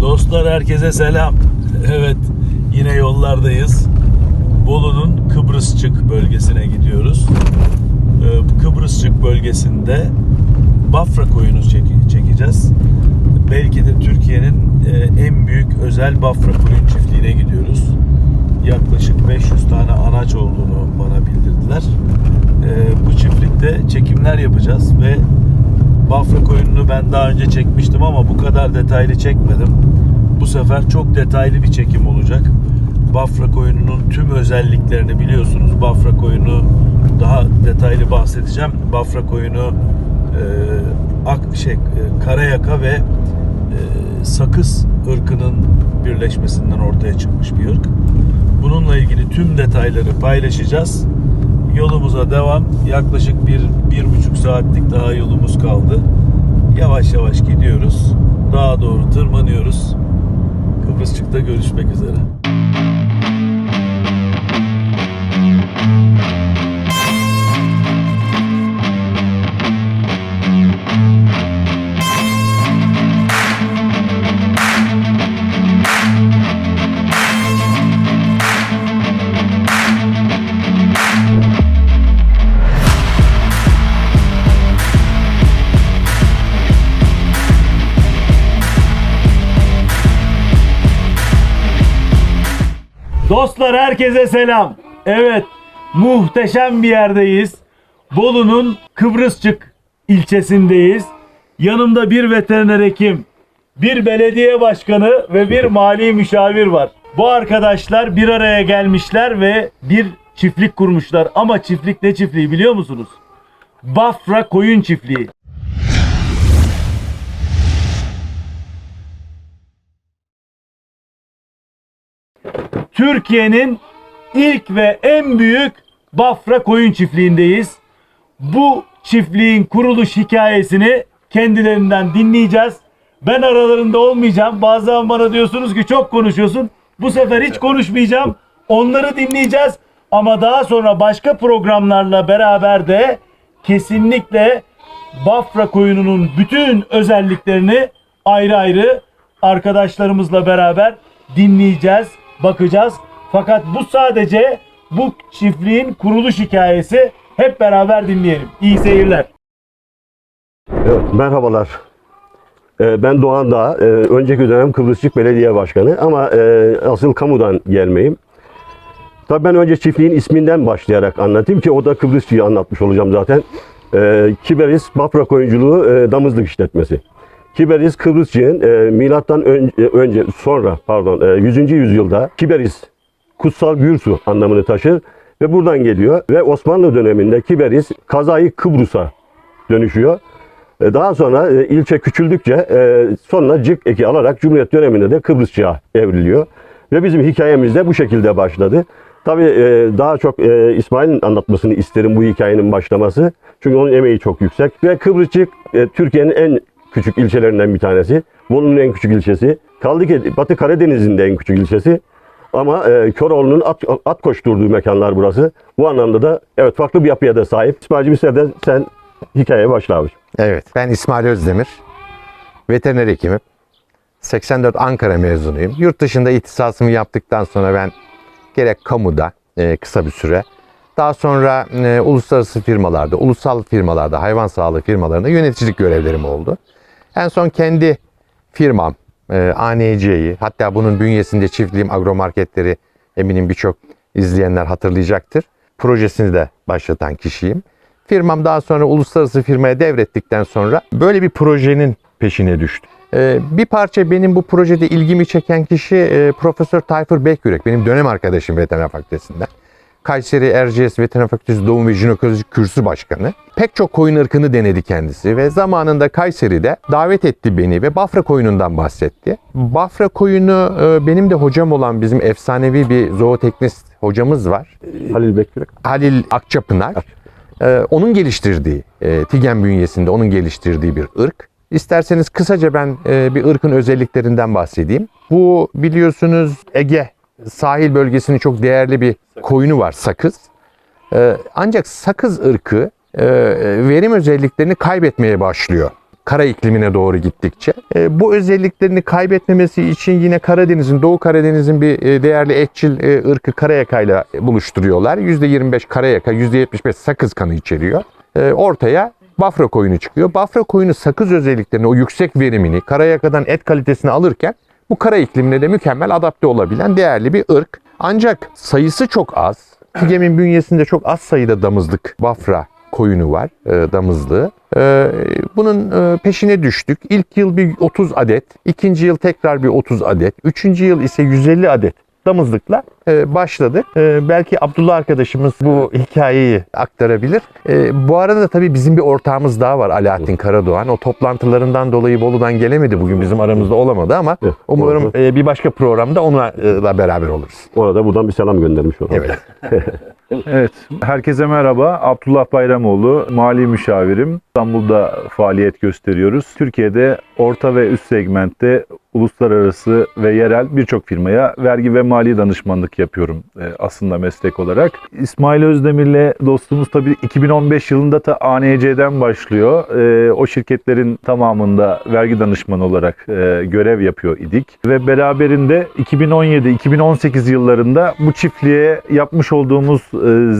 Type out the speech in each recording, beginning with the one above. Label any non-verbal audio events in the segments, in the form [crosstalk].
Dostlar herkese selam. [laughs] Evet yine yollardayız. Bolu'nun Kıbrısçık bölgesine gidiyoruz. Ee, Kıbrısçık bölgesinde Bafra koyunu çek- çekeceğiz. Belki de Türkiye'nin e, en büyük özel Bafra koyun çiftliğine gidiyoruz. Yaklaşık 500 tane anaç olduğunu bana bildirdiler. Ee, bu çiftlikte çekimler yapacağız ve Bafra koyununu ben daha önce çekmiştim ama bu kadar detaylı çekmedim. Bu sefer çok detaylı bir çekim olacak. Bafra koyununun tüm özelliklerini biliyorsunuz. Bafra koyunu daha detaylı bahsedeceğim. Bafra koyunu e, ak şey e, karayaka ve e, sakız ırkının birleşmesinden ortaya çıkmış bir ırk. Bununla ilgili tüm detayları paylaşacağız. Yolumuza devam. Yaklaşık bir, bir buçuk saatlik daha yolumuz kaldı. Yavaş yavaş gidiyoruz. Dağa doğru tırmanıyoruz. Kıbrısçık'ta görüşmek üzere. Dostlar herkese selam. Evet, muhteşem bir yerdeyiz. Bolu'nun Kıbrısçık ilçesindeyiz. Yanımda bir veteriner hekim, bir belediye başkanı ve bir mali müşavir var. Bu arkadaşlar bir araya gelmişler ve bir çiftlik kurmuşlar. Ama çiftlik ne çiftliği biliyor musunuz? Bafra Koyun Çiftliği. Türkiye'nin ilk ve en büyük Bafra koyun çiftliğindeyiz. Bu çiftliğin kuruluş hikayesini kendilerinden dinleyeceğiz. Ben aralarında olmayacağım. Bazen bana diyorsunuz ki çok konuşuyorsun. Bu sefer hiç konuşmayacağım. Onları dinleyeceğiz. Ama daha sonra başka programlarla beraber de kesinlikle Bafra koyununun bütün özelliklerini ayrı ayrı arkadaşlarımızla beraber dinleyeceğiz, bakacağız. Fakat bu sadece bu çiftliğin kuruluş hikayesi. Hep beraber dinleyelim. İyi seyirler. Merhabalar. Ee, Ben Doğan Dağ, Ee, önceki dönem Kıbrısçık Belediye Başkanı ama e, asıl kamudan gelmeyim. Tabii ben önce çiftliğin isminden başlayarak anlatayım ki o da Kıbrısçı'yı anlatmış olacağım zaten. Ee, Kiberis Bafra Koyunculuğu e, Damızlık işletmesi. Kiberis Kıbrısçı'nın e, milattan ön- e, önce sonra pardon e, 100. yüzyılda Kiberis kutsal su anlamını taşır ve buradan geliyor ve Osmanlı döneminde Kiberis Kazayı Kıbrıs'a dönüşüyor. E, Daha sonra e, ilçe küçüldükçe e, sonra cık eki alarak Cumhuriyet döneminde de Kıbrısçığa evriliyor. Ve bizim hikayemiz de bu şekilde başladı. Tabii e, daha çok e, İsmail'in anlatmasını isterim bu hikayenin başlaması. Çünkü onun emeği çok yüksek. Ve Kıbrısçık e, Türkiye'nin en küçük ilçelerinden bir tanesi. Bolu'nun en küçük ilçesi. Kaldı ki Batı Karadeniz'in de en küçük ilçesi. Ama e, Köroğlu'nun at, at koşturduğu mekanlar burası. Bu anlamda da evet farklı bir yapıya da sahip. İsmail'cim istersen sen hikayeye başla abi. Evet, ben İsmail Özdemir. Veteriner hekimim. 84 Ankara mezunuyum. Yurt dışında ihtisasımı yaptıktan sonra ben gerek kamuda e, kısa bir süre, daha sonra e, uluslararası firmalarda, ulusal firmalarda, hayvan sağlığı firmalarında yöneticilik görevlerim oldu. En son kendi firmam, e, ANC'yi, hatta bunun bünyesinde çiftliğim agromarketleri eminim birçok izleyenler hatırlayacaktır. Projesini de başlatan kişiyim. Firmam daha sonra uluslararası firmaya devrettikten sonra böyle bir projenin peşine düştü. Ee, bir parça benim bu projede ilgimi çeken kişi e, Profesör Tayfur Bekyürek. Benim dönem arkadaşım veteriner fakültesinden. Kayseri Erciyes Veteriner Fakültesi Doğum ve Jinekoloji Kürsü Başkanı. Pek çok koyun ırkını denedi kendisi ve zamanında Kayseri'de davet etti beni ve Bafra koyunundan bahsetti. Bafra koyunu e, benim de hocam olan bizim efsanevi bir zooteknist hocamız var. Halil Bekirek. Halil Akçapınar. Ee, onun geliştirdiği, e, Tigen bünyesinde onun geliştirdiği bir ırk. İsterseniz kısaca ben e, bir ırkın özelliklerinden bahsedeyim. Bu biliyorsunuz Ege sahil bölgesinin çok değerli bir koyunu var sakız. Ee, ancak sakız ırkı e, verim özelliklerini kaybetmeye başlıyor. kara iklimine doğru gittikçe. E, bu özelliklerini kaybetmemesi için yine Karadeniz'in, Doğu Karadeniz'in bir e, değerli etçil e, ırkı karayakayla buluşturuyorlar. %25 karayaka, %75 sakız kanı içeriyor. E, ortaya Bafra koyunu çıkıyor. Bafra koyunu sakız özelliklerini, o yüksek verimini, karayakadan et kalitesini alırken bu kara iklimine de mükemmel adapte olabilen değerli bir ırk. Ancak sayısı çok az. Tigem'in bünyesinde çok az sayıda damızlık Bafra koyunu var, e, damızlığı. E, bunun e, peşine düştük. İlk yıl bir 30 adet, ikinci yıl tekrar bir 30 adet, üçüncü yıl ise 150 adet damızlıkla e, başladık. E, belki Abdullah arkadaşımız bu hikayeyi aktarabilir. E, bu arada da tabii bizim bir ortağımız daha var Alaaddin Karadoğan. O toplantılarından dolayı Bolu'dan gelemedi bugün bizim aramızda olamadı ama Evet, umarım e, bir başka programda onunla beraber oluruz. Orada buradan bir selam göndermiş olalım. Evet. [laughs] Evet, herkese merhaba. Abdullah Bayramoğlu, mali müşavirim. İstanbul'da faaliyet gösteriyoruz. Türkiye'de orta ve üst segmentte uluslararası ve yerel birçok firmaya vergi ve mali danışmanlık yapıyorum e, aslında meslek olarak. İsmail Özdemir'le dostluğumuz tabii 2015 yılında da ANC'den başlıyor. E, o şirketlerin tamamında vergi danışmanı olarak e, görev yapıyor idik. Ve beraberinde 2017-2018 yıllarında bu çiftliğe yapmış olduğumuz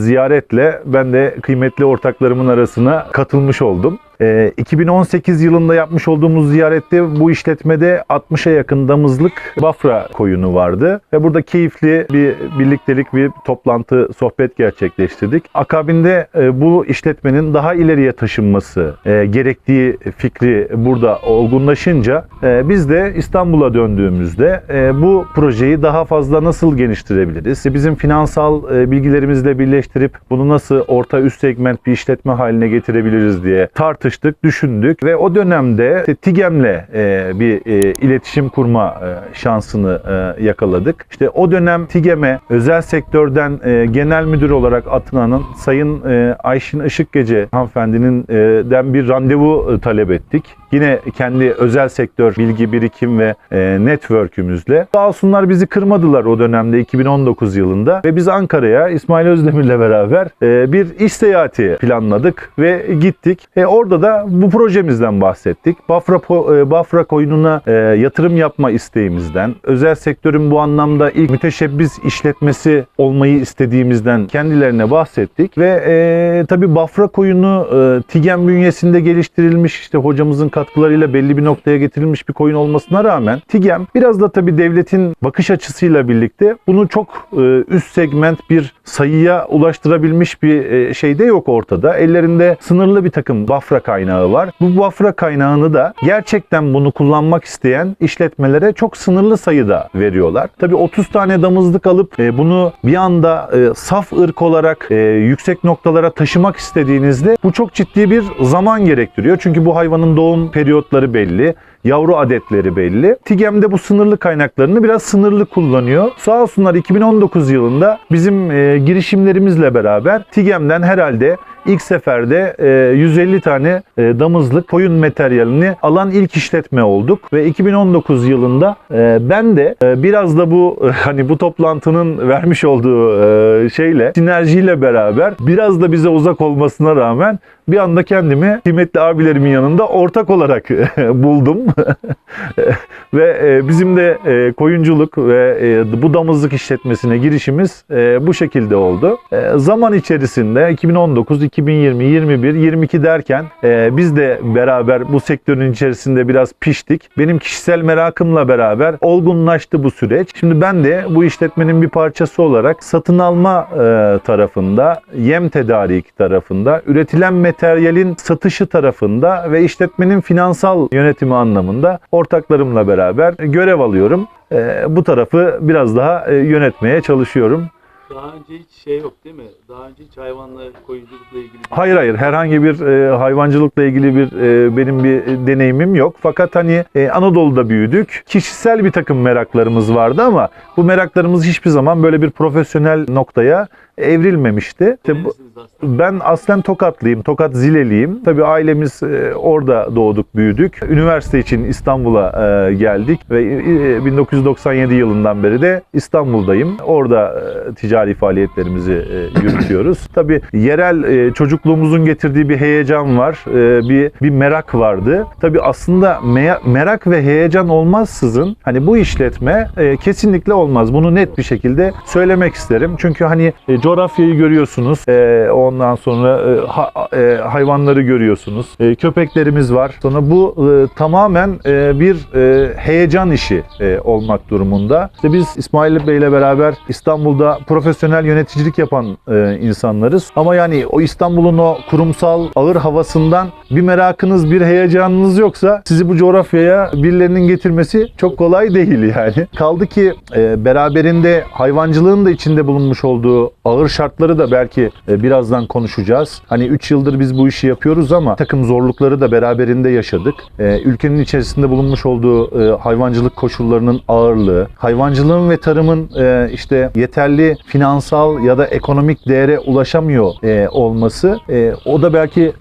ziyaretle ben de kıymetli ortaklarımın arasına katılmış oldum. E, 2018 yılında yapmış olduğumuz ziyarette bu işletmede 60'a yakın damızlık Bafra koyunu vardı. Ve burada keyifli bir birliktelik, bir toplantı, sohbet gerçekleştirdik. Akabinde e, bu işletmenin daha ileriye taşınması e, gerektiği fikri burada olgunlaşınca e, biz de İstanbul'a döndüğümüzde e, bu projeyi daha fazla nasıl geliştirebiliriz? Bizim finansal e, bilgilerimizle birleştirip bunu nasıl orta üst segment bir işletme haline getirebiliriz diye tartıştık, düşündük ve o dönemde işte TİGEM'le e, bir e, iletişim kurma e, şansını e, yakaladık. İşte o dönem TİGEM'e özel sektörden e, genel müdür olarak atanan Sayın e, Ayşin Işıkgece hanımefendinin e, den bir randevu e, talep ettik. Yine kendi özel sektör bilgi birikim ve e, network'ümüzle. Sağ olsunlar bizi kırmadılar o dönemde 2019 yılında ve biz Ankara'ya İsmail Özdemir'le beraber e, bir iş seyahati planladık ve gittik. E, orada da bu projemizden bahsettik. Bafra, e, Bafra koyununa e, yatırım yapma isteğimizden, özel sektörün bu anlamda ilk müteşebbis işletmesi olmayı istediğimizden kendilerine bahsettik ve e, tabii Bafra koyunu e, Tigen bünyesinde geliştirilmiş işte hocamızın katkılarıyla belli bir noktaya getirilmiş bir koyun olmasına rağmen Tigem biraz da tabii devletin bakış açısıyla birlikte bunu çok e, üst segment bir sayıya ulaştırabilmiş bir e, şey de yok ortada. Ellerinde sınırlı bir takım Bafra kaynağı var. Bu Bafra kaynağını da gerçekten bunu kullanmak isteyen işletmelere çok sınırlı sayıda veriyorlar. Tabii 30 tane damızlık alıp e, bunu bir anda e, saf ırk olarak e, yüksek noktalara taşımak istediğinizde bu çok ciddi bir zaman gerektiriyor. Çünkü bu hayvanın doğum periyotları belli yavru adetleri belli. TİGEM'de bu sınırlı kaynaklarını biraz sınırlı kullanıyor. Sağ olsunlar 2019 yılında bizim e, girişimlerimizle beraber TİGEM'den herhalde ilk seferde e, 150 tane e, damızlık koyun materyalini alan ilk işletme olduk ve 2019 yılında e, ben de e, biraz da bu e, [laughs] hani bu toplantının vermiş olduğu e, şeyle sinerjiyle beraber biraz da bize uzak olmasına rağmen bir anda kendimi kıymetli abilerimin yanında ortak olarak [laughs] buldum. [laughs] ve e, bizim de e, koyunculuk ve e, bu damızlık işletmesine girişimiz e, bu şekilde oldu. E, zaman içerisinde 2019, 2020, 21, 22 derken e, biz de beraber bu sektörün içerisinde biraz piştik. Benim kişisel merakımla beraber olgunlaştı bu süreç. Şimdi ben de bu işletmenin bir parçası olarak satın alma e, tarafında, yem tedarik tarafında, üretilen materyalin satışı tarafında ve işletmenin finansal yönetimi anlamında ortaklarımla beraber görev alıyorum. E, bu tarafı biraz daha e, yönetmeye çalışıyorum. Daha önce hiç şey yok değil mi? Daha önce hiç hayvanla, koyunculukla ilgili bir Hayır hayır herhangi bir e, hayvancılıkla ilgili bir e, benim bir e, deneyimim yok. Fakat hani e, Anadolu'da büyüdük. Kişisel bir takım meraklarımız vardı ama bu meraklarımız hiçbir zaman böyle bir profesyonel noktaya evrilmemişti. İşte bu, ben aslen Tokatlıyım. Tokat Zileliyim. Tabii ailemiz e, orada doğduk, büyüdük. Üniversite için İstanbul'a e, geldik ve e, 1997 yılından beri de İstanbul'dayım. Orada e, ticari faaliyetlerimizi e, yürütüyoruz. [coughs] Tabii yerel e, çocukluğumuzun getirdiği bir heyecan var. E, bir bir merak vardı. Tabii aslında me- merak ve heyecan olmazsızın hani bu işletme e, kesinlikle olmaz. Bunu net bir şekilde söylemek isterim. Çünkü hani e, coğrafyayı görüyorsunuz. E, ondan sonra e, ha- e, hayvanları görüyorsunuz. E, köpeklerimiz var. Sonra bu e, tamamen e, bir e, heyecan işi e, olmak durumunda. İşte biz İsmail Bey ile beraber İstanbul'da profesyonel yöneticilik yapan e, insanlarız. Ama yani o İstanbul'un o kurumsal ağır havasından bir merakınız, bir heyecanınız yoksa sizi bu coğrafyaya birilerinin getirmesi çok kolay değil yani. Kaldı ki e, beraberinde hayvancılığın da içinde bulunmuş olduğu ağır şartları da belki e, birazdan konuşacağız. Hani 3 yıldır biz bu işi yapıyoruz ama takım zorlukları da beraberinde yaşadık. E, ülkenin içerisinde bulunmuş olduğu e, hayvancılık koşullarının ağırlığı, hayvancılığın ve tarımın işte yeterli finansal ya da ekonomik değere ulaşamıyor olması o da belki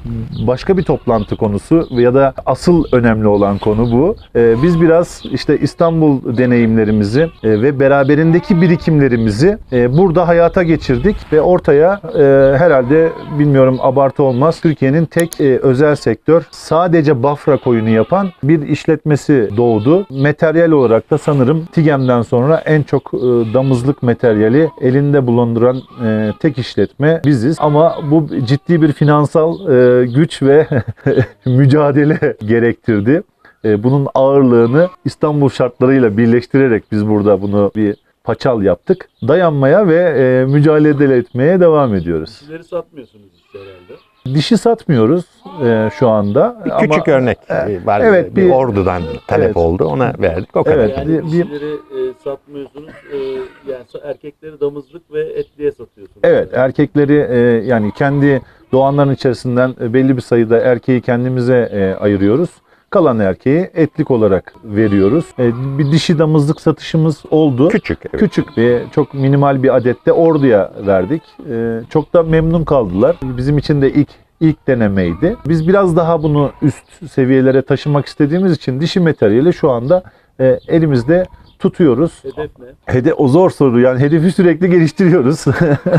başka bir toplantı konusu ya da asıl önemli olan konu bu. Biz biraz işte İstanbul deneyimlerimizi ve beraberindeki birikimlerimizi burada hayata geçirdik ve ortaya e, herhalde bilmiyorum abartı olmaz Türkiye'nin tek e, özel sektör sadece bafra koyunu yapan bir işletmesi doğdu. Materyal olarak da sanırım TİGEM'den sonra en çok e, damızlık materyali elinde bulunduran e, tek işletme biziz. Ama bu ciddi bir finansal e, güç ve [laughs] mücadele gerektirdi. E, bunun ağırlığını İstanbul şartlarıyla birleştirerek biz burada bunu bir paçal yaptık. Dayanmaya ve e, mücadele etmeye devam ediyoruz. Sizleri satmıyorsunuz işte herhalde. Dişi satmıyoruz e, şu anda. Bir ama- küçük örnek e, var. evet, bir, bir- ordudan talep Evet. oldu. Ona verdik. O kadar. Evet. Yani bir- dişileri e, satmıyorsunuz. E, yani erkekleri damızlık ve etliye satıyorsunuz. Evet, erkekleri e, yani kendi doğanların içerisinden e, belli bir sayıda erkeği kendimize e, ayırıyoruz. Kalan erkeği etlik olarak veriyoruz. E, bir dişi damızlık satışımız oldu. Küçük. evet. Küçük bir, çok minimal bir adette orduya verdik. E, çok da memnun kaldılar. Bizim için de ilk ilk denemeydi. Biz biraz daha bunu üst seviyelere taşımak istediğimiz için dişi materyali şu anda e, elimizde tutuyoruz. Hedef ne? Hede o zor soru yani hedefi sürekli geliştiriyoruz.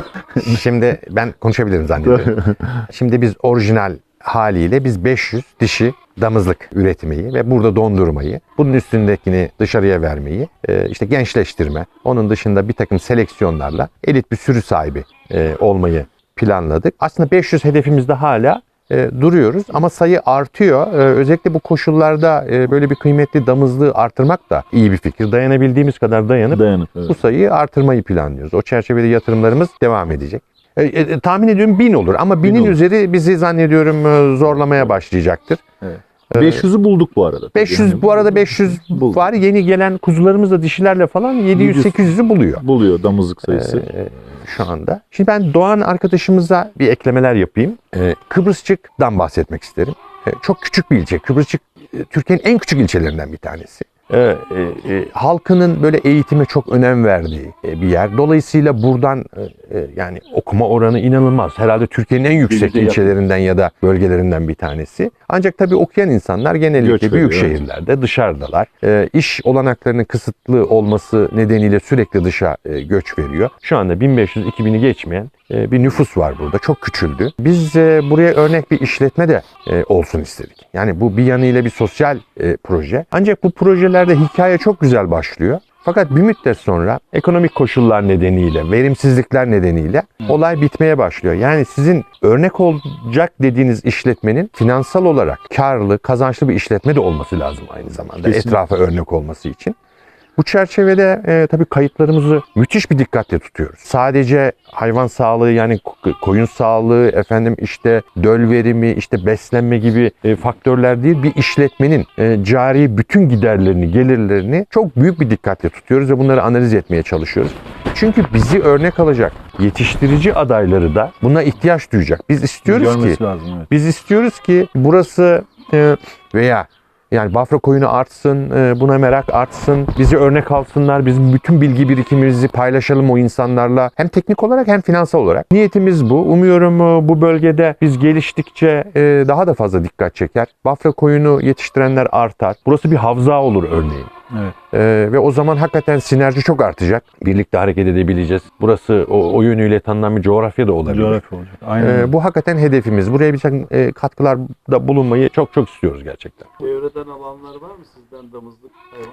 [laughs] Şimdi ben konuşabilirim zannediyorum. [laughs] Şimdi biz orijinal haliyle biz 500 dişi damızlık üretmeyi ve burada dondurmayı, bunun üstündekini dışarıya vermeyi, e, işte gençleştirme, onun dışında bir takım seleksiyonlarla elit bir sürü sahibi e, olmayı planladık. Aslında 500 hedefimizde hala e, duruyoruz ama sayı artıyor. E, özellikle bu koşullarda e, böyle bir kıymetli damızlığı artırmak da iyi bir fikir. Dayanabildiğimiz kadar dayanıp Dayanık. evet. bu sayıyı artırmayı planlıyoruz. O çerçevede yatırımlarımız devam edecek. E, e, tahmin ediyorum bin olur ama binin olur. üzeri bizi zannediyorum e, zorlamaya başlayacaktır. Evet. E, 500'ü bulduk bu arada. 500 Yani bu arada 500 bulduk. var. Yeni gelen kuzularımız da dişilerle falan 700-800'ü buluyor buluyor damızlık sayısı. e, şu anda. Şimdi ben Doğan arkadaşımıza bir eklemeler yapayım. E, Kıbrısçık'tan bahsetmek isterim. E, çok küçük bir ilçe. Kıbrısçık e, Türkiye'nin en küçük ilçelerinden bir tanesi. E, e, e, halkının böyle eğitime çok önem verdiği e, bir yer. Dolayısıyla buradan e, e, yani okuma oranı inanılmaz. Herhalde Türkiye'nin en yüksek yakın. ilçelerinden ya da bölgelerinden bir tanesi. Ancak tabii okuyan insanlar genellikle Göç büyük veriyor, şehirlerde dışarıdalar. E, iş olanaklarının kısıtlı olması nedeniyle sürekli dışa e, göç veriyor. Şu anda 1500-2000'i geçmeyen e, bir nüfus var burada. Çok küçüldü. Biz e, buraya örnek bir işletme de e, olsun istedik. Yani bu bir yanıyla bir sosyal e, proje. Ancak bu projelerde hikaye çok güzel başlıyor. Fakat bir müddet sonra ekonomik koşullar nedeniyle, verimsizlikler nedeniyle olay bitmeye başlıyor. Yani sizin örnek olacak dediğiniz işletmenin finansal olarak karlı, kazançlı bir işletme de olması lazım aynı zamanda. Kesinlikle. Etrafa örnek olması için. Bu çerçevede e, tabii kayıtlarımızı müthiş bir dikkatle tutuyoruz. Sadece hayvan sağlığı yani ko- koyun sağlığı, efendim işte döl verimi, işte beslenme gibi e, faktörler değil bir işletmenin e, cari bütün giderlerini, gelirlerini çok büyük bir dikkatle tutuyoruz ve bunları analiz etmeye çalışıyoruz. Çünkü bizi örnek alacak yetiştirici adayları da buna ihtiyaç duyacak. Biz istiyoruz ki Görmesi lazım evet. biz istiyoruz ki burası e, veya Yani Bafra koyunu artsın, e, buna merak artsın, bizi örnek alsınlar, bizim bütün bilgi birikimimizi paylaşalım o insanlarla. Hem teknik olarak hem finansal olarak. Niyetimiz bu. Umuyorum e, bu bölgede biz geliştikçe e, daha da fazla dikkat çeker. Bafra koyunu yetiştirenler artar. Burası bir havza olur örneğin. Evet. Ee, ve o zaman hakikaten sinerji çok artacak. Birlikte hareket edebileceğiz. Burası o, o yönüyle tanınan bir coğrafya da olabilir. Coğrafya olacak. Aynen. Ee, bu hakikaten hedefimiz. Buraya bir takım e, katkılarda bulunmayı çok çok istiyoruz gerçekten. Çevreden alanlar var mı sizden damızlık hayvan?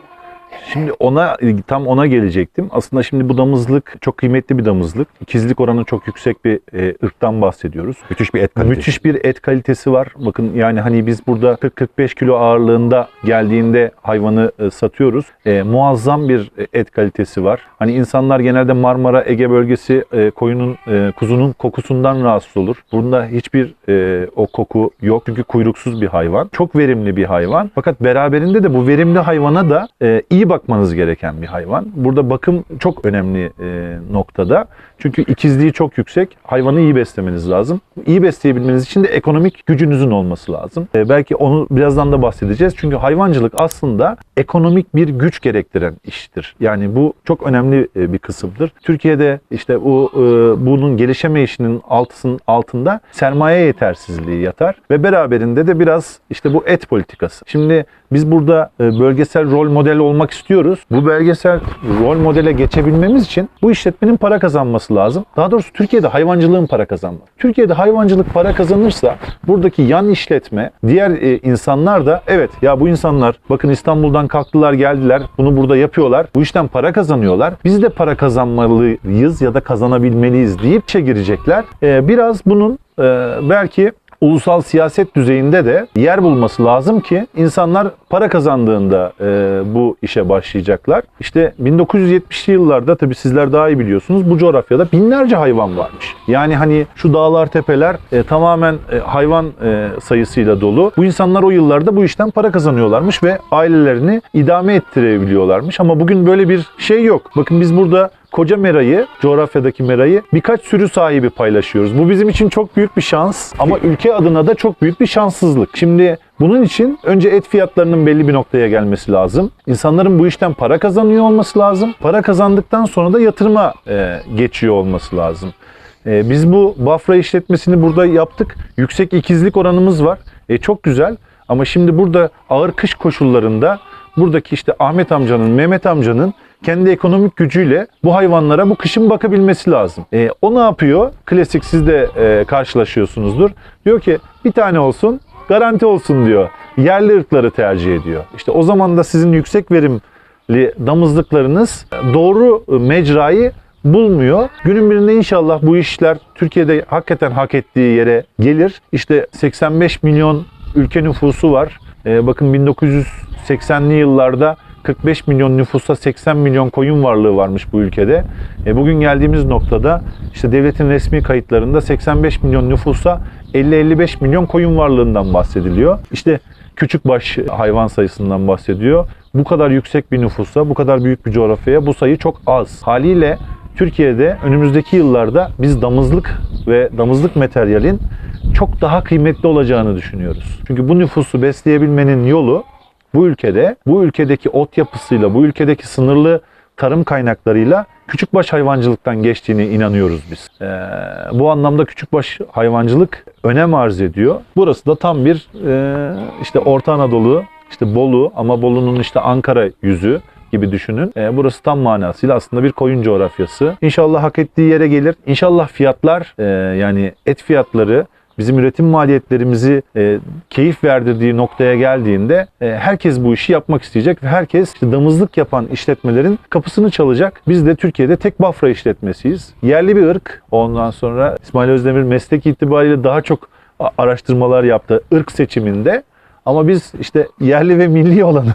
Şimdi ona tam ona gelecektim. Aslında şimdi bu damızlık çok kıymetli bir damızlık. İkizlik oranı çok yüksek bir e, ırktan bahsediyoruz. Müthiş bir et kalitesi. Müthiş bir et kalitesi var. Bakın yani hani biz burada 40-45 kilo ağırlığında geldiğinde hayvanı e, satıyoruz. E, muazzam bir et kalitesi var. Hani insanlar genelde Marmara, Ege bölgesi e, koyunun, e, kuzunun kokusundan rahatsız olur. Bunda hiçbir e, o koku yok. Çünkü kuyruksuz bir hayvan. Çok verimli bir hayvan. Fakat beraberinde de bu verimli hayvana da e, iyi bakmanız gereken bir hayvan. Burada bakım çok önemli e, noktada. Çünkü ikizliği çok yüksek. Hayvanı iyi beslemeniz lazım. İyi besleyebilmeniz için de ekonomik gücünüzün olması lazım. E, belki onu birazdan da bahsedeceğiz. Çünkü hayvancılık aslında ekonomik bir güç gerektiren iştir. Yani bu çok önemli e, bir kısımdır. Türkiye'de işte bu e, bunun gelişemeyişinin altısının altında sermaye yetersizliği yatar ve beraberinde de biraz işte bu et politikası. Şimdi biz burada e, bölgesel rol model olmak istiyoruz. Bu bölgesel rol modele geçebilmemiz için bu işletmenin para kazanması lazım. Daha doğrusu Türkiye'de hayvancılığın para kazanması. Türkiye'de hayvancılık para kazanırsa buradaki yan işletme, diğer insanlar da evet ya bu insanlar bakın İstanbul'dan kalktılar geldiler bunu burada yapıyorlar. Bu işten para kazanıyorlar. Biz de para kazanmalıyız ya da kazanabilmeliyiz deyip işe girecekler. E, biraz bunun e, belki ulusal siyaset düzeyinde de yer bulması lazım ki insanlar para kazandığında e, bu işe başlayacaklar. İşte 1970'li yıllarda tabii sizler daha iyi biliyorsunuz bu coğrafyada binlerce hayvan varmış. Yani hani şu dağlar tepeler e, tamamen e, hayvan e, sayısıyla dolu. Bu insanlar o yıllarda bu işten para kazanıyorlarmış ve ailelerini idame ettirebiliyorlarmış. Ama bugün böyle bir şey yok. Bakın biz burada koca merayı, coğrafyadaki merayı birkaç sürü sahibi paylaşıyoruz. Bu bizim için çok büyük bir şans ama ülke adına da çok büyük bir şanssızlık. Şimdi bunun için önce et fiyatlarının belli bir noktaya gelmesi lazım. İnsanların bu işten para kazanıyor olması lazım. Para kazandıktan sonra da yatırıma e, geçiyor olması lazım. E, biz bu Bafra işletmesini burada yaptık. Yüksek ikizlik oranımız var. E, çok güzel. Ama şimdi burada ağır kış koşullarında buradaki işte Ahmet amcanın, Mehmet amcanın kendi ekonomik gücüyle bu hayvanlara bu kışın bakabilmesi lazım. E, o ne yapıyor? Klasik siz de e, karşılaşıyorsunuzdur. Diyor ki bir tane olsun garanti olsun diyor. Yerli ırkları tercih ediyor. İşte o zaman da sizin yüksek verimli damızlıklarınız doğru mecrayı bulmuyor. Günün birinde inşallah bu işler Türkiye'de hakikaten hak ettiği yere gelir. İşte 85 milyon ülke nüfusu var. Ee, bakın 1980'li yıllarda 45 milyon nüfusa 80 milyon koyun varlığı varmış bu ülkede. E, bugün geldiğimiz noktada işte devletin resmi kayıtlarında 85 milyon nüfusa 50-55 milyon koyun varlığından bahsediliyor. İşte küçükbaş hayvan sayısından bahsediyor. Bu kadar yüksek bir nüfusa, bu kadar büyük bir coğrafyaya bu sayı çok az. Haliyle Türkiye'de önümüzdeki yıllarda biz damızlık ve damızlık materyalin çok daha kıymetli olacağını düşünüyoruz. Çünkü bu nüfusu besleyebilmenin yolu bu ülkede, bu ülkedeki ot yapısıyla, bu ülkedeki sınırlı tarım kaynaklarıyla küçükbaş hayvancılıktan geçtiğine inanıyoruz biz. Ee, bu anlamda küçükbaş hayvancılık önem arz ediyor. Burası da tam bir e, işte Orta Anadolu, işte Bolu ama Bolu'nun işte Ankara yüzü gibi düşünün. Ee, burası tam manasıyla aslında bir koyun coğrafyası. İnşallah hak ettiği yere gelir. İnşallah fiyatlar e, yani et fiyatları bizim üretim maliyetlerimizi e, keyif verdirdiği noktaya geldiğinde e, herkes bu işi yapmak isteyecek ve herkes işte damızlık yapan işletmelerin kapısını çalacak. Biz de Türkiye'de tek Bafra işletmesiyiz. Yerli bir ırk. Ondan sonra İsmail Özdemir meslek itibariyle daha çok araştırmalar yaptı ırk seçiminde. Ama biz işte yerli ve milli olanı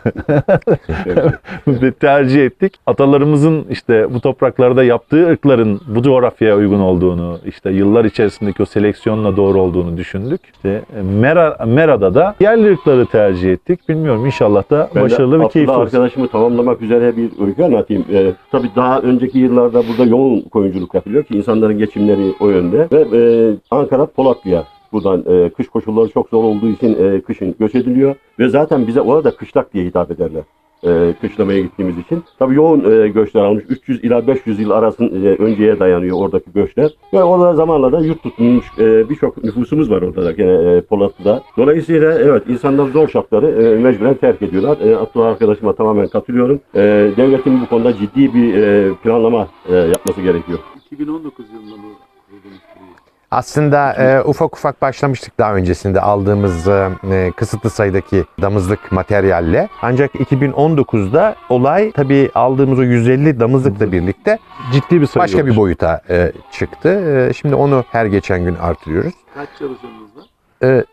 [laughs] tercih ettik. Atalarımızın işte bu topraklarda yaptığı ırkların bu coğrafyaya uygun olduğunu, işte yıllar içerisindeki o seleksiyonla doğru olduğunu düşündük. İşte Mera, Mera'da da yerli ırkları tercih ettik. Bilmiyorum inşallah da Ben de başarılı ve Abdullah keyifli olsun. arkadaşımı tamamlamak üzere bir öykü anlatayım. Ee, tabii daha önceki yıllarda burada yoğun koyunculuk yapılıyor ki insanların geçimleri o yönde. Ve e, Ankara Polatlı'ya buradan e, kış koşulları çok zor olduğu için e, kışın göç ediliyor ve zaten bize orada kışlak diye hitap ederler. E, kışlamaya gittiğimiz için. Tabii yoğun e, göçler almış. 300 ila 500 yıl arasın e, önceye dayanıyor oradaki göçler. Ve orada zamanla da yurt tutulmuş e, birçok nüfusumuz var orada da gene e, Polatlı'da. Dolayısıyla evet insanlar zor şartları e, mecburen terk ediyorlar. E, Abdullah arkadaşıma tamamen katılıyorum. E, devletin bu konuda ciddi bir e, planlama e, yapması gerekiyor. 2019 yılında burayı? Aslında e, ufak ufak başlamıştık daha öncesinde aldığımız e, e, kısıtlı sayıdaki damızlık materyalle. Ancak 2019'da olay tabii aldığımız o 150 damızlıkla birlikte Ciddi bir sayı başka bir olmuş. boyuta e, çıktı. E, şimdi onu her geçen gün artırıyoruz. Kaç çalışanınız var? E,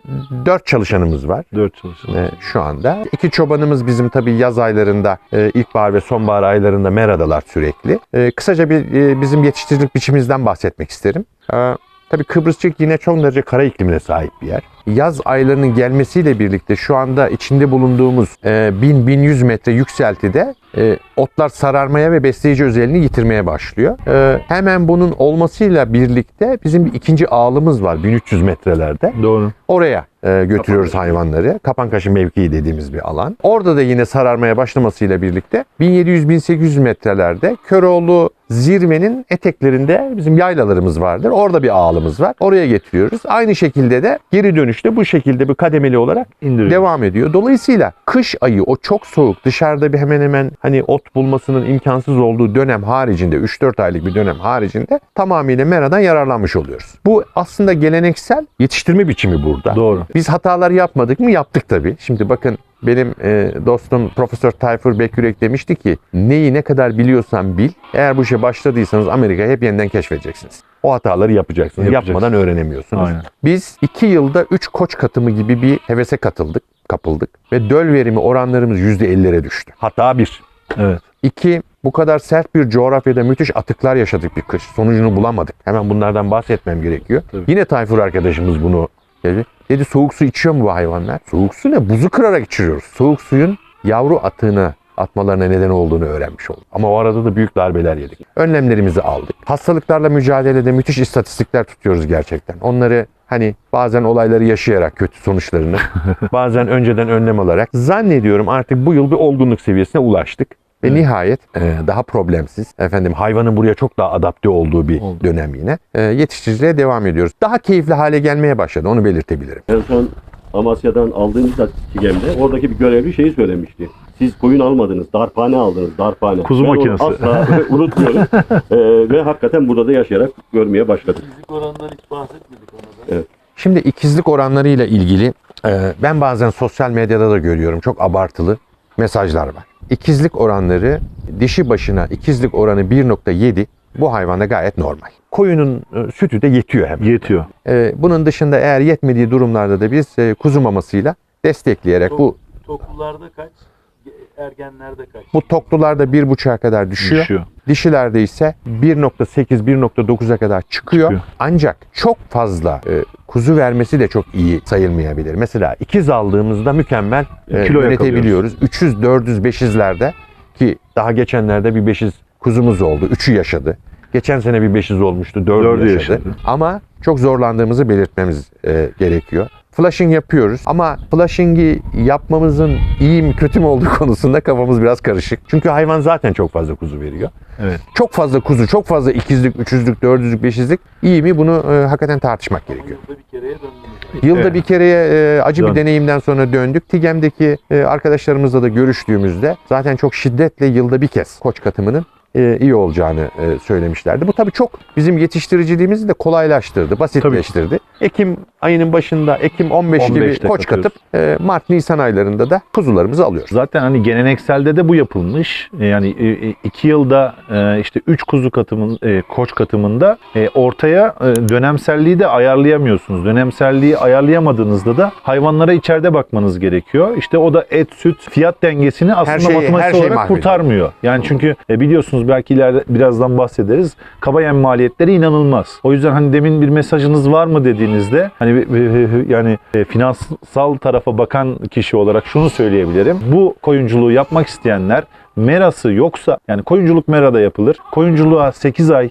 4 çalışanımız var. Dört çalışan. e, şu anda. İki çobanımız bizim tabii yaz aylarında, e, ilkbahar ve sonbahar aylarında meradalar sürekli. E, kısaca bir e, bizim yetiştiricilik biçimimizden bahsetmek isterim. E, tabii Kıbrısçık yine çok derece kara iklimine sahip bir yer. Yaz aylarının gelmesiyle birlikte şu anda içinde bulunduğumuz e, 1000-1100 metre yükseltide e, otlar sararmaya ve besleyici özelliğini yitirmeye başlıyor. E, hemen bunun olmasıyla birlikte bizim bir ikinci ağlımız var 1300 metrelerde. Doğru. Oraya e, götürüyoruz hayvanları. Kapankaşı mevkii dediğimiz bir alan. Orada da yine sararmaya başlamasıyla birlikte 1700-1800 metrelerde Köroğlu zirvenin eteklerinde bizim yaylalarımız vardır. Orada bir ağalımız var. Oraya getiriyoruz. Aynı şekilde de geri dönüşte bu şekilde bir kademeli olarak İndiriyor. devam ediyor. Dolayısıyla kış ayı o çok soğuk dışarıda bir hemen hemen hani ot bulmasının imkansız olduğu dönem haricinde 3-4 aylık bir dönem haricinde tamamıyla meradan yararlanmış oluyoruz. Bu aslında geleneksel yetiştirme biçimi burada. Doğru. Biz hatalar yapmadık mı? Yaptık tabii. Şimdi bakın benim e, dostum Profesör Tayfur Bekürek demişti ki neyi ne kadar biliyorsan bil. Eğer bu işe başladıysanız Amerika'yı hep yeniden keşfedeceksiniz. O hataları. Yapacaksınız. Yapmadan öğrenemiyorsunuz. Aynen. Biz 2 yılda 3 koç katımı gibi bir hevese katıldık, kapıldık ve döl verimi oranlarımız %50'lere düştü. Hata bir. Evet. İki, bu kadar sert bir coğrafyada müthiş atıklar yaşadık bir kış. Sonucunu bulamadık. Hemen bunlardan bahsetmem gerekiyor. Tabii. Yine Tayfur arkadaşımız bunu dedi. Dedi soğuk su içiyor mu bu hayvanlar? Soğuk su ne? Buzu kırarak içiriyoruz. Soğuk suyun yavru atığına atmalarına neden olduğunu öğrenmiş olduk. Ama o arada da büyük darbeler yedik. Önlemlerimizi aldık. Hastalıklarla mücadelede müthiş istatistikler tutuyoruz gerçekten. Onları hani bazen olayları yaşayarak kötü sonuçlarını, [laughs] bazen önceden önlem alarak zannediyorum artık bu yıl bir olgunluk seviyesine ulaştık. Ve nihayet e, daha problemsiz, efendim hayvanın buraya çok daha adapte olduğu bir Oldu. dönem yine e, yetiştiriciliğe devam ediyoruz. Daha keyifli hale gelmeye başladı, onu belirtebilirim. En son Amasya'dan aldığımız da Çigem'de oradaki bir görevli şeyi söylemişti. Siz koyun almadınız, darphane aldınız, darphane. Kuzu Ben makinesi. asla [laughs] unutmuyorum. [laughs] Ee, ve hakikaten burada da yaşayarak görmeye başladık. Fizik oranından hiç bahsetmedik ona da. Evet. Şimdi ikizlik oranlarıyla ilgili e, ben bazen sosyal medyada da görüyorum çok abartılı mesajlar var. İkizlik oranları dişi başına ikizlik oranı 1.7 bu hayvanda gayet normal. Koyunun e, sütü de yetiyor hemen. Yetiyor. E, bunun dışında eğer yetmediği durumlarda da biz e, kuzu mamasıyla destekleyerek bu Toklularda kaç? Ergenlerde kaç? bu toklularda 1.5'a kadar düşüyor. Düşüyor. Dişilerde ise 1.8-1.9'a kadar çıkıyor. Çıkıyor. Ancak çok fazla e, kuzu vermesi de çok iyi sayılmayabilir. Mesela ikiz aldığımızda mükemmel e, Kilo yönetebiliyoruz. 300, 400, 500'lerde ki daha geçenlerde bir 500 kuzumuz oldu. 3'ü yaşadı. Geçen sene bir 500 olmuştu. 4'ü Dördü yaşadı. yaşadı. Ama çok zorlandığımızı belirtmemiz e, gerekiyor. Flushing yapıyoruz ama flushing'i yapmamızın iyi mi kötü mü olduğu [laughs] konusunda kafamız biraz karışık. Çünkü hayvan zaten çok fazla kuzu veriyor. Evet. Çok fazla kuzu, çok fazla ikizlik, üçüzlük, dördüzlük, beşizlik iyi mi bunu e, hakikaten tartışmak gerekiyor. Yılda bir kereye döndünüz. Yılda Evet. bir kereye e, acı bir Dön. deneyimden sonra döndük. TİGEM'deki e, arkadaşlarımızla da görüştüğümüzde zaten çok şiddetle yılda bir kez koç katımının e, iyi olacağını e, söylemişlerdi. Bu tabii çok bizim yetiştiriciliğimizi de kolaylaştırdı, basitleştirdi. Ekim ayının başında Ekim 15 gibi 15'te koç katıp e, Mart Nisan aylarında da kuzularımızı alıyoruz. Zaten hani gelenekselde de bu yapılmış. E, Yani e, e, iki yılda e, işte üç kuzu katımın, e, koç katımında e, ortaya e, dönemselliği de ayarlayamıyorsunuz. Dönemselliği ayarlayamadığınızda da hayvanlara içeride bakmanız gerekiyor. İşte o da et, süt, fiyat dengesini aslında her matematiksel olarak mahvediyor. kurtarmıyor. Yani çünkü e, biliyorsunuz belki ileride birazdan bahsederiz. Kaba yem maliyetleri inanılmaz. O yüzden hani demin bir mesajınız var mı dediğinizde hani yani e, finansal tarafa bakan kişi olarak şunu söyleyebilirim. Bu koyunculuğu yapmak isteyenler merası yoksa yani koyunculuk merada yapılır. Koyunculuğa 8 ay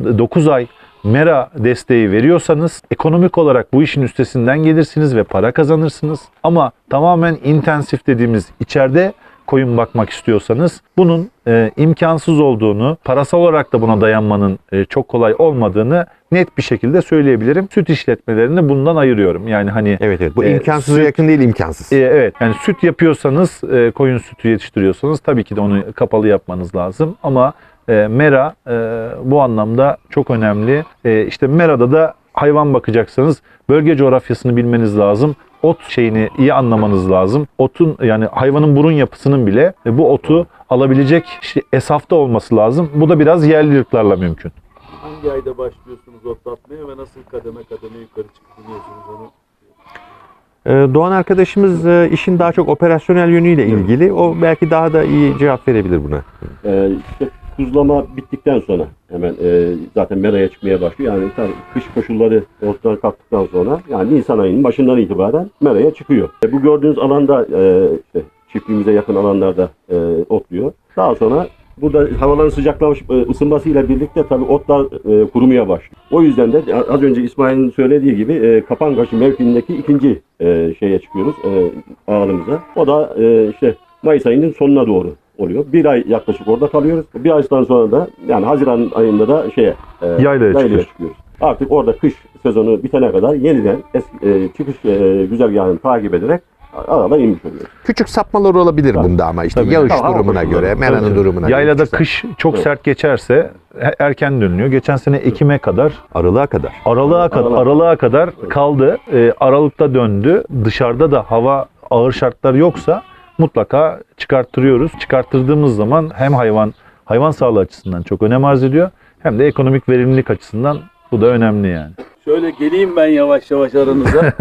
9 ay mera desteği veriyorsanız ekonomik olarak bu işin üstesinden gelirsiniz ve para kazanırsınız. Ama tamamen intensif dediğimiz içeride koyun bakmak istiyorsanız bunun e, imkansız olduğunu, parasal olarak da buna dayanmanın e, çok kolay olmadığını net bir şekilde söyleyebilirim. Süt işletmelerini bundan ayırıyorum. Yani hani Evet evet. Bu e, imkansıza süt- yakın değil imkansız. e, evet yani süt yapıyorsanız, e, koyun sütü yetiştiriyorsanız tabii ki de onu kapalı yapmanız lazım. Ama e, mera e, bu anlamda çok önemli. E, işte merada da hayvan bakacaksanız bölge coğrafyasını bilmeniz lazım. Ot şeyini iyi anlamanız lazım. Otun yani hayvanın burun yapısının bile e, bu otu alabilecek işte esafta olması lazım. Bu da biraz yerli ırklarla mümkün. Hangi ayda başlıyorsunuz otlatmaya ve nasıl kademe kademe yukarı çıkıp iniyorsunuz onu? Ee, Doğan arkadaşımız e, işin daha çok operasyonel yönüyle ilgili. O belki daha da iyi cevap verebilir buna. Ee, işte tuzlama bittikten sonra hemen e, zaten meraya çıkmaya başlıyor. Yani tabii kış koşulları ortadan kalktıktan sonra yani Nisan ayının başından itibaren meraya çıkıyor. E, bu gördüğünüz alanda e, işte çiftliğimize yakın alanlarda e, otluyor. Daha sonra burada havaların sıcaklamış e, ısınmasıyla birlikte tabii otlar e, kurumaya başlıyor. O yüzden de az önce İsmail'in söylediği gibi e, Kapangaşı mevkiindeki ikinci e, şeye çıkıyoruz e, ağrımıza. O da e, işte Mayıs ayının sonuna doğru oluyor. Bir ay yaklaşık orada kalıyoruz. Bir aydan sonra da yani Haziran ayında da şeye e, Yaylaya çıkıyoruz. çıkıyoruz. Artık orada kış sezonu bitene kadar yeniden eski, e, çıkış e, güzergahını takip ederek aradan inmiş oluyoruz. Küçük sapmalar olabilir Tabii. bunda ama işte Tabii. yağış Tamam, durumuna hava göre, meranın Tabii. durumuna göre. Yaylada kış çok Evet. sert geçerse he- erken dönülüyor. Geçen sene Ekim'e kadar Aralığa kadar. Aralığa kadar aralığa kadar kaldı. Ee, Aralıkta döndü. Dışarıda da hava ağır şartlar yoksa mutlaka çıkarttırıyoruz. Çıkarttırdığımız zaman hem hayvan hayvan sağlığı açısından çok önem arz ediyor hem de ekonomik verimlilik açısından bu da önemli yani. Şöyle geleyim ben yavaş yavaş aranıza.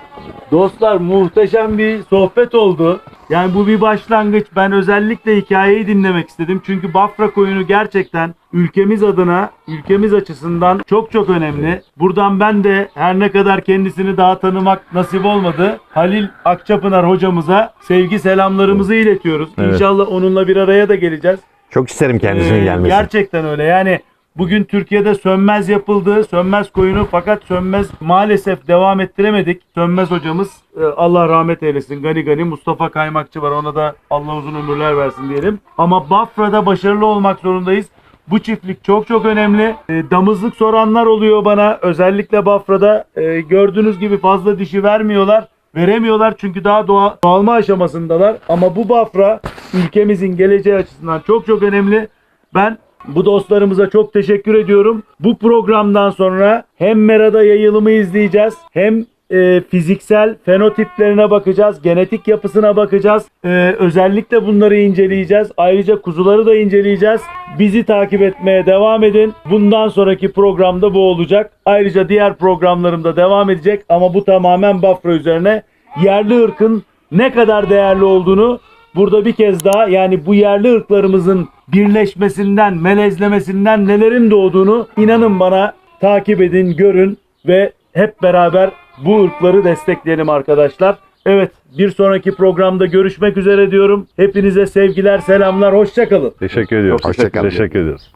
[laughs] Dostlar muhteşem bir sohbet oldu. Yani bu bir başlangıç. Ben özellikle hikayeyi dinlemek istedim. Çünkü Bafra koyunu gerçekten ülkemiz adına, ülkemiz açısından çok çok önemli. Buradan ben de her ne kadar kendisini daha tanımak nasip olmadı. Halil Akçapınar hocamıza sevgi selamlarımızı iletiyoruz. Evet. İnşallah onunla bir araya da geleceğiz. Çok isterim kendisinin Ee, gelmesini. Gerçekten öyle. Yani bugün Türkiye'de sönmez yapıldı. Sönmez koyunu fakat sönmez maalesef devam ettiremedik. Sönmez hocamız e, Allah rahmet eylesin. Gani gani Mustafa Kaymakçı var. Ona da Allah uzun ömürler versin diyelim. Ama Bafra'da başarılı olmak zorundayız. Bu çiftlik çok çok önemli. E, damızlık soranlar oluyor bana. Özellikle Bafra'da e, gördüğünüz gibi fazla dişi vermiyorlar. Veremiyorlar çünkü daha doğa, doğalma aşamasındalar. Ama bu Bafra ülkemizin geleceği açısından çok çok önemli. Ben bu dostlarımıza çok teşekkür ediyorum. Bu programdan sonra hem Mera'da yayılımı izleyeceğiz hem e, fiziksel fenotiplerine bakacağız, genetik yapısına bakacağız. E, özellikle bunları inceleyeceğiz. Ayrıca kuzuları da inceleyeceğiz. Bizi takip etmeye devam edin. Bundan sonraki programda bu olacak. Ayrıca diğer programlarımda devam edecek ama bu tamamen Bafra üzerine. Yerli ırkın ne kadar değerli olduğunu burada bir kez daha yani bu yerli ırklarımızın birleşmesinden, melezlemesinden nelerin doğduğunu inanın bana takip edin, görün ve hep beraber bu ırkları destekleyelim arkadaşlar. Evet bir sonraki programda görüşmek üzere diyorum. Hepinize sevgiler, selamlar, hoşçakalın. Teşekkür ediyoruz. Hoşça kalın. Teşekkür ediyoruz.